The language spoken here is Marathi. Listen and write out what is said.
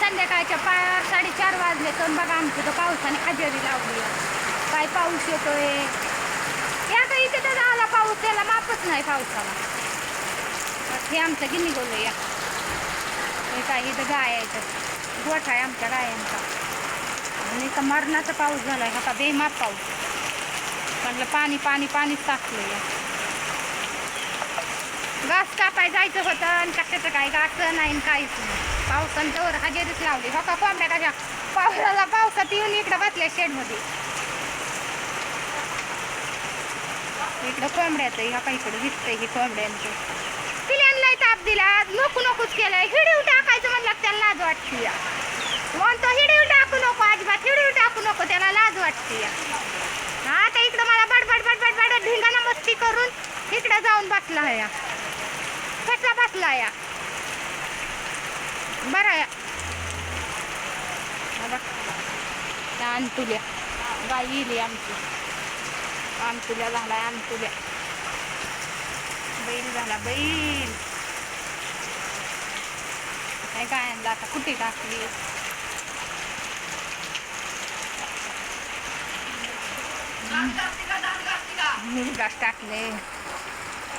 संध्याकाळच्या पा साडेचार वाजले तर बघा आमचं तर पावसाने हजेरी लावली. काय पाऊस येतोय? या काही इथे तर आला पाऊस त्याला मापच नाही पावसाला. हे आमचं गिनी गोल या. हे काय इथं गाय आहे तर गोठा आहे आमच्या गायांचा. आणि इथं मरणाचा पाऊस झाला आहे का बेमाप पाऊस. म्हटलं पाणी पाणी पाणीच टाकलं या. घास कापाय जायचं होतं आणि कशाचं काय? घास नाही आणि काहीच नाही. पावसानं तर हजेरीच लावली. हो का कोंबड्या कशा पावसाला पावसात येऊन इकडं बसल्या शेडमध्ये. इकडं कोंबड्याचं ह्या का इकडं दिसतंय ही कोंबड्यांचं. पिल्यांना ताप दिला. नको नकोच केलंय. हिडीव टाकायचं म्हणलं त्याला लाज वाटते या. म्हणतो हिडीव टाकू नको अजिबात. हिडीव टाकू नको त्याला लाज वाटते या. आता इकडं मला बडबड बडबड बडबड धिंगाणा मस्ती करून इकडं जाऊन बसला या. कसा बसला या बरं या हा बघ. त्या अंतुल्या गाय येली आमची अंतुल्या झालाय अंतुल्या बैल झाला बैल काय काय आणलं आता कुठे टाकली मुलगाच टाकले